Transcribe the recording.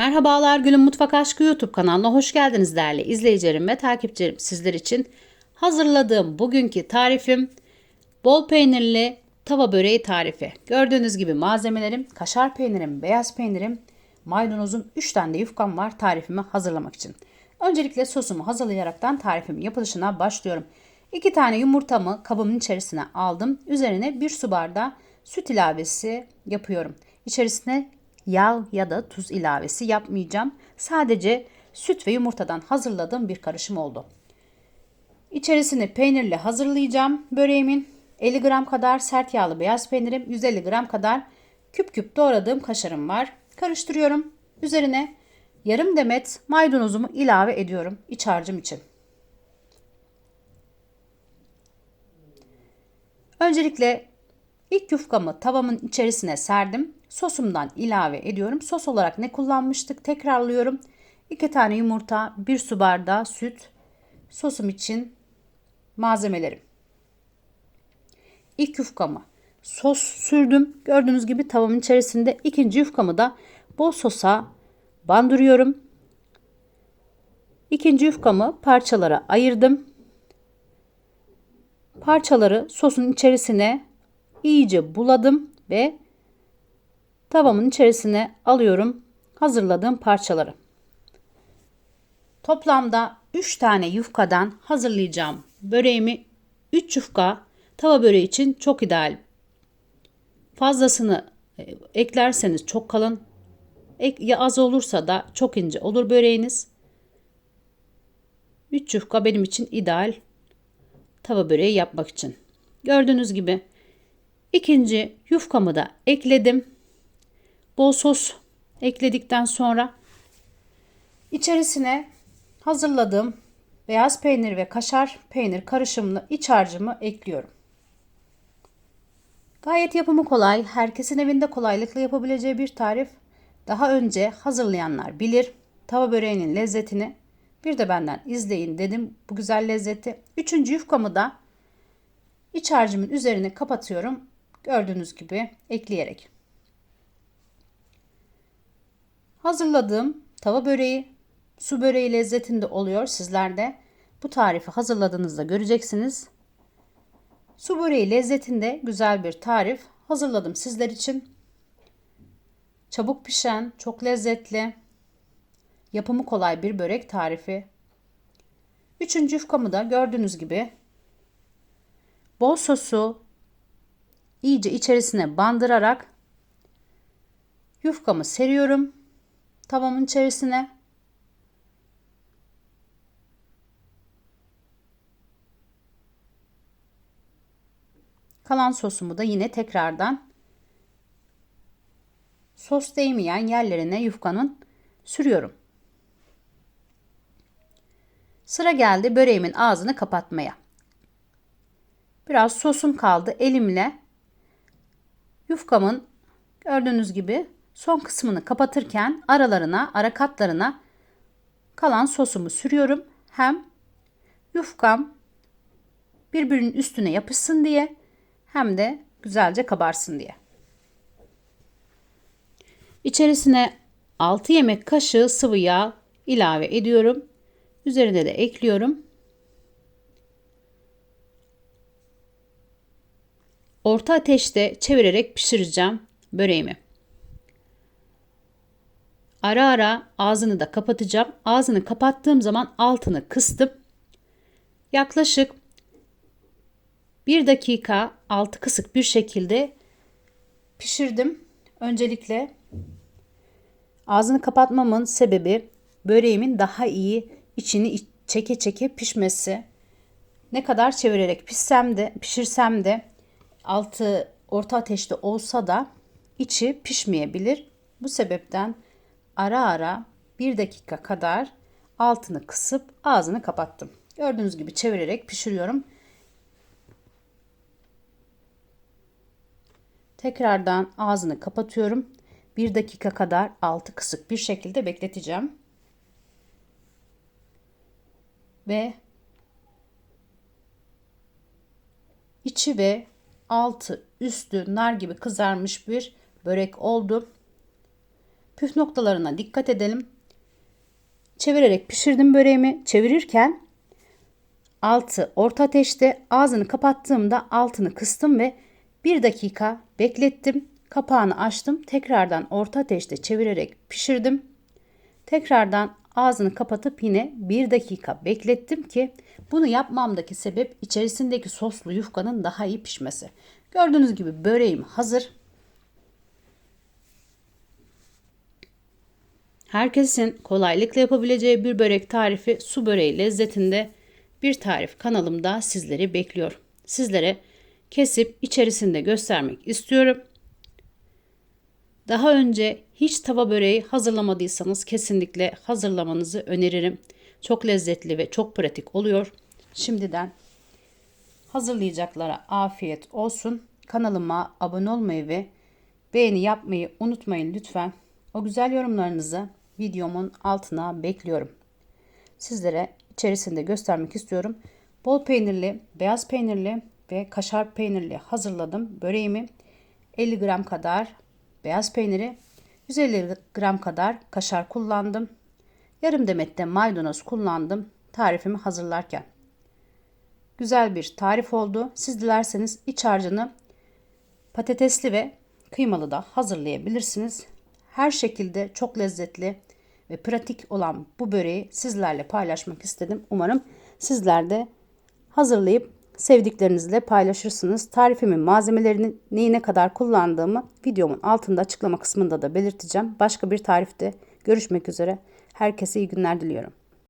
Merhabalar Gül'ün Mutfak Aşkı YouTube kanalına hoş geldiniz değerli izleyicilerim ve takipçilerim. Sizler için hazırladığım bugünkü tarifim bol peynirli tava böreği tarifi. Gördüğünüz gibi malzemelerim kaşar peynirim, beyaz peynirim, maydanozum 3 tane de yufkam var tarifimi hazırlamak için. Öncelikle sosumu hazırlayaraktan tarifimin yapılışına başlıyorum. 2 tane yumurtamı kabımın içerisine aldım. Üzerine 1 su bardağı süt ilavesi yapıyorum. İçerisine yağ ya da tuz ilavesi yapmayacağım. Sadece süt ve yumurtadan hazırladığım bir karışım oldu. İçerisini peynirle hazırlayacağım böreğimin. 50 gram kadar sert yağlı beyaz peynirim, 150 gram kadar küp küp doğradığım kaşarım var. Karıştırıyorum. Üzerine yarım demet maydanozumu ilave ediyorum iç harcım için. Öncelikle ilk yufkamı tavamın içerisine serdim. Sosumdan ilave ediyorum. Sos olarak ne kullanmıştık? Tekrarlıyorum. 2 tane yumurta, 1 su bardağı süt. Sosum için malzemelerim. İlk yufkamı sos sürdüm. Gördüğünüz gibi tavamın içerisinde ikinci yufkamı da bol sosa bandırıyorum. İkinci yufkamı parçalara ayırdım. Parçaları sosun içerisine iyice buladım ve tavamın içerisine alıyorum hazırladığım parçaları. Toplamda 3 tane yufkadan hazırlayacağım böreğimi 3 yufka tava böreği için çok ideal. Fazlasını e, eklerseniz çok kalın, ya az olursa da çok ince olur böreğiniz. 3 yufka benim için ideal tava böreği yapmak için. Gördüğünüz gibi ikinci yufkamı da ekledim. Bol sos ekledikten sonra içerisine hazırladığım beyaz peynir ve kaşar peynir karışımlı iç harcımı ekliyorum. Gayet yapımı kolay, herkesin evinde kolaylıkla yapabileceği bir tarif. Daha önce hazırlayanlar bilir. Tava böreğinin lezzetini bir de benden izleyin dedim bu güzel lezzeti. Üçüncü yufkamı da iç harcımın üzerine kapatıyorum. Gördüğünüz gibi ekleyerek. Hazırladığım tava böreği, su böreği lezzetinde oluyor. Sizler de bu tarifi hazırladığınızda göreceksiniz. Su böreği lezzetinde güzel bir tarif hazırladım sizler için. Çabuk pişen, çok lezzetli, yapımı kolay bir börek tarifi. Üçüncü yufkamı da gördüğünüz gibi bol sosu iyice içerisine bandırarak yufkamı seriyorum tavamın içerisine. Kalan sosumu da yine tekrardan sos değmeyen yerlerine yufkanın sürüyorum. Sıra geldi böreğimin ağzını kapatmaya. Biraz sosum kaldı elimle yufkamın gördüğünüz gibi son kısmını kapatırken aralarına, ara katlarına kalan sosumu sürüyorum. Hem yufkam birbirinin üstüne yapışsın diye hem de güzelce kabarsın diye. İçerisine 6 yemek kaşığı sıvı yağ ilave ediyorum. Üzerine de ekliyorum. Orta ateşte çevirerek pişireceğim böreğimi. Ara ara ağzını da kapatacağım. Ağzını kapattığım zaman altını kıstım. Yaklaşık bir dakika altı kısık bir şekilde pişirdim. Öncelikle ağzını kapatmamın sebebi böreğimin daha iyi içini çeke çeke pişmesi. Ne kadar çevirerek pişsem de pişirsem de altı orta ateşte olsa da içi pişmeyebilir. Bu sebepten ara ara bir dakika kadar altını kısıp ağzını kapattım. Gördüğünüz gibi çevirerek pişiriyorum. Tekrardan ağzını kapatıyorum. Bir dakika kadar altı kısık bir şekilde bekleteceğim. Ve içi ve altı üstü nar gibi kızarmış bir börek oldu. Püf noktalarına dikkat edelim. Çevirerek pişirdim böreğimi. Çevirirken altı orta ateşte ağzını kapattığımda altını kıstım ve bir dakika beklettim. Kapağını açtım. Tekrardan orta ateşte çevirerek pişirdim. Tekrardan ağzını kapatıp yine bir dakika beklettim ki bunu yapmamdaki sebep içerisindeki soslu yufkanın daha iyi pişmesi. Gördüğünüz gibi böreğim hazır. Herkesin kolaylıkla yapabileceği bir börek tarifi su böreği lezzetinde bir tarif kanalımda sizleri bekliyor. Sizlere kesip içerisinde göstermek istiyorum. Daha önce hiç tava böreği hazırlamadıysanız kesinlikle hazırlamanızı öneririm. Çok lezzetli ve çok pratik oluyor. Şimdiden hazırlayacaklara afiyet olsun. Kanalıma abone olmayı ve beğeni yapmayı unutmayın lütfen. O güzel yorumlarınızı videomun altına bekliyorum. Sizlere içerisinde göstermek istiyorum. Bol peynirli, beyaz peynirli ve kaşar peynirli hazırladım. Böreğimi 50 gram kadar beyaz peyniri, 150 gram kadar kaşar kullandım. Yarım demet de maydanoz kullandım tarifimi hazırlarken. Güzel bir tarif oldu. Siz dilerseniz iç harcını patatesli ve kıymalı da hazırlayabilirsiniz. Her şekilde çok lezzetli ve pratik olan bu böreği sizlerle paylaşmak istedim. Umarım sizler de hazırlayıp sevdiklerinizle paylaşırsınız. Tarifimin malzemelerini neyi ne kadar kullandığımı videomun altında açıklama kısmında da belirteceğim. Başka bir tarifte görüşmek üzere. Herkese iyi günler diliyorum.